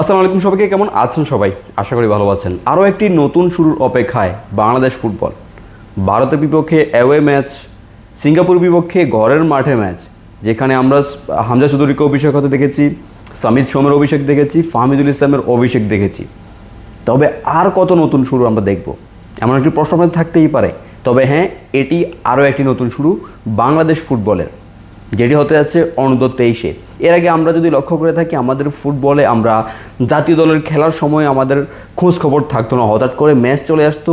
আসসালামু আলাইকুম সবাইকে, কেমন আছেন সবাই? আশা করি ভালো আছেন। আরও একটি নতুন শুরুর অপেক্ষায় বাংলাদেশ ফুটবল। ভারতের বিপক্ষে অ্যাওয়ে ম্যাচ সিঙ্গাপুর বিপক্ষে ঘরের মাঠে ম্যাচ যেখানে আমরা হামজা চৌধুরীকে অভিষেক হতে দেখেছি, সামিদ সোমের অভিষেক দেখেছি, ফাহমিদুল ইসলামের অভিষেক দেখেছি। তবে আর কত নতুন শুরু আমরা দেখব? এমন একটি প্রশ্ন থাকতেই পারে। তবে হ্যাঁ এটি আরও একটি নতুন শুরু বাংলাদেশ ফুটবলের। যেটি হতে যাচ্ছে অনূর্ধ্ব তেইশে। এর আগে আমরা যদি লক্ষ্য করে থাকি, আমাদের ফুটবলে আমরা জাতীয় দলের খেলার সময় আমাদের খোঁজ খবর থাকতো না। হঠাৎ করে ম্যাচ চলে আসতো,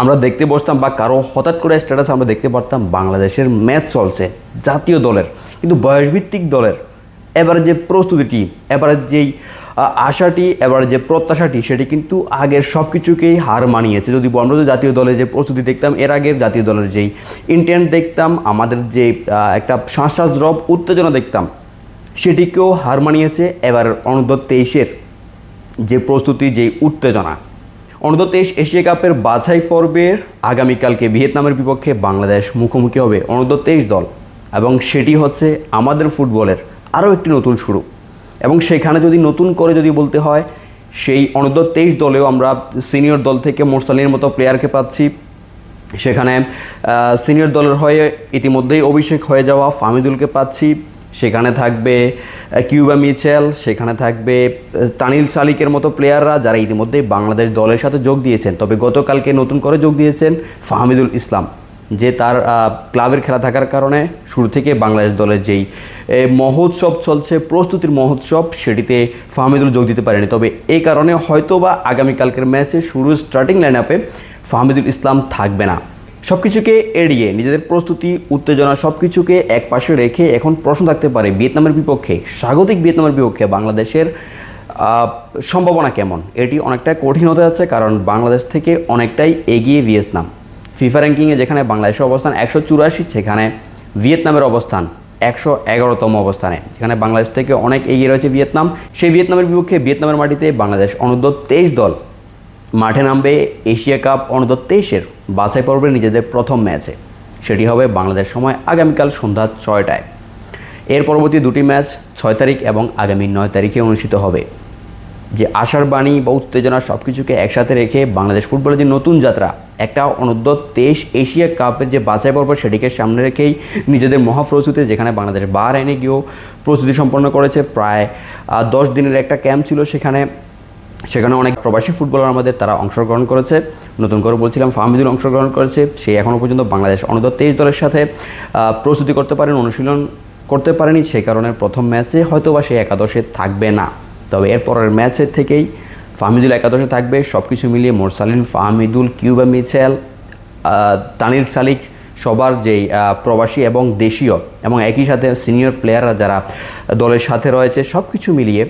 আমরা দেখতে বসতাম বা কারও হঠাৎ করে স্ট্যাটাস আমরা দেখতে পারতাম, বাংলাদেশের ম্যাচ চলছে জাতীয় দলের। কিন্তু বয়সভিত্তিক দলের এবারে যে প্রস্তুতিটি এবারে যেই আশাটি, এবার যে প্রত্যাশাটি, সেটি কিন্তু আগের সব কিছুকেই হার মানিয়েছে। যদি আমরা জাতীয় দলের যে প্রস্তুতি দেখতাম, এর আগের জাতীয় দলের যেই ইন্টেন্ট দেখতাম, আমাদের যে একটা শ্বাসরব উত্তেজনা দেখতাম, সেটিকেও হার মানিয়েছে এবার অনূর্ধ্ব তেইশের যে প্রস্তুতি যে উত্তেজনা। অনূর্ধ্ব তেইশ এশিয়া কাপের বাছাই পর্বের আগামীকালকে ভিয়েতনামের বিপক্ষে বাংলাদেশ মুখোমুখি হবে অনূর্ধ্ব তেইশ দল। এবং সেটি হচ্ছে আমাদের ফুটবলের আরও একটি নতুন শুরু। এবং সেখানে যদি নতুন করে যদি বলতে হয়, সেই অনূর্ধ্ব তেইশ দলেও আমরা সিনিয়র দল থেকে মোরসালিনের মতো প্লেয়ারকে পাচ্ছি। সেখানে সিনিয়র দলের হয়ে ইতিমধ্যেই অভিষেক হয়ে যাওয়া ফামিদুলকে পাচ্ছি। সেখানে থাকবে কিউবা মিচেল, সেখানে থাকবে তানিল সালিকের মতো প্লেয়াররা যারা ইতিমধ্যেই বাংলাদেশ দলের সাথে যোগ দিয়েছেন। তবে গতকালকে নতুন করে যোগ দিয়েছেন ফাহমিদুল ইসলাম। যে তার ক্লাবের খেলা থাকার কারণে শুরু থেকে বাংলাদেশ দলের যেই মহোৎসব চলছে, প্রস্তুতির মহোৎসব, সেটিতে ফাহমিদুল যোগ দিতে পারেনি। তবে এই কারণে হয়তোবা আগামীকালকের ম্যাচে শুরু স্টার্টিং লাইন আপে ফাহমিদুল ইসলাম থাকবে না। সব কিছুকে এড়িয়ে, নিজেদের প্রস্তুতি, উত্তেজনা সব কিছুকে এক পাশে রেখে এখন প্রশ্ন থাকতে পারে, ভিয়েতনামের বিপক্ষে, স্বাগতিক ভিয়েতনামের বিপক্ষে বাংলাদেশের সম্ভাবনা কেমন? এটি অনেকটা কঠিন হতে যাচ্ছে, কারণ বাংলাদেশ থেকে অনেকটাই এগিয়ে ভিয়েতনাম। ফিফা র্যাঙ্কিংয়ে যেখানে বাংলাদেশের অবস্থান একশো চুরাশি, সেখানে ভিয়েতনামের অবস্থান একশো এগারোতম অবস্থানে। যেখানে বাংলাদেশ থেকে অনেক এগিয়ে রয়েছে ভিয়েতনাম। সেই ভিয়েতনামের বিপক্ষে ভিয়েতনামের মাটিতে বাংলাদেশ অনূর্ধ্ব তেইশ দল। মাঠে নামবে এশিয়া কাপ অনূর্ধ্ব তেইশের বাছাই পর্বে নিজেদের প্রথম ম্যাচে। সেটি হবে বাংলাদেশ সময় আগামীকাল সন্ধ্যা ছয়টায়। এর পরবর্তী দুটি ম্যাচ ছয় তারিখ এবং আগামী নয় তারিখে অনুষ্ঠিত হবে। যে আশার বাণী বা উত্তেজনা সব কিছুকে একসাথে রেখে বাংলাদেশ ফুটবলের যে নতুন যাত্রা একটা অনূর্ধ্ব তেইশ এশিয়া কাপের যে বাছাই পর্ব সেটিকে সামনে রেখেই নিজেদের মহাপ্রস্তুতি যেখানে বাংলাদেশ বার এনে গিয়েও প্রস্তুতি সম্পন্ন করেছে। প্রায় দশ দিনের একটা ক্যাম্প ছিল সেখানে। সেখানে অনেক প্রবাসী ফুটবলার আমাদের তারা অংশগ্রহণ করেছে। নতুন করে বলছিলাম, ফাহমিদুল অংশগ্রহণ করেছে। সে এখনও পর্যন্ত বাংলাদেশ অনূর্ধ্ব তেইশ দলের সাথে প্রস্তুতি করতে পারেন, অনুশীলন করতে পারেনি। সেই কারণে প্রথম ম্যাচে হয়তো বা সে একাদশে থাকবে না। তবে এর পরের ম্যাচের থেকেই ফাহমিদুল একাদশে থাকবে সব কিছু মিলিয়ে মোরসালিন ফাহমিদুল, কিউবা, মিচেল তানিল সালিক সবার যেই প্রবাসী এবং দেশীয় এবং একই সাথে সিনিয়র প্লেয়াররা যারা দলের সাথে রয়েছে সব কিছু মিলিয়ে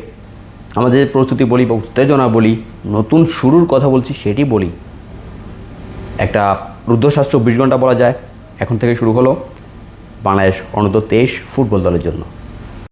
আমাদের প্রস্তুতি বলি বা উত্তেজনা বলি, নতুন শুরুর কথা বলছি সেটি বলি। একটা রুদ্ধশ্বাস চব্বিশ ঘণ্টা বলা যায়, এখন থেকে শুরু হলো বাংলাদেশ অনূর্ধ্ব তেইশ ফুটবল দলের জন্য।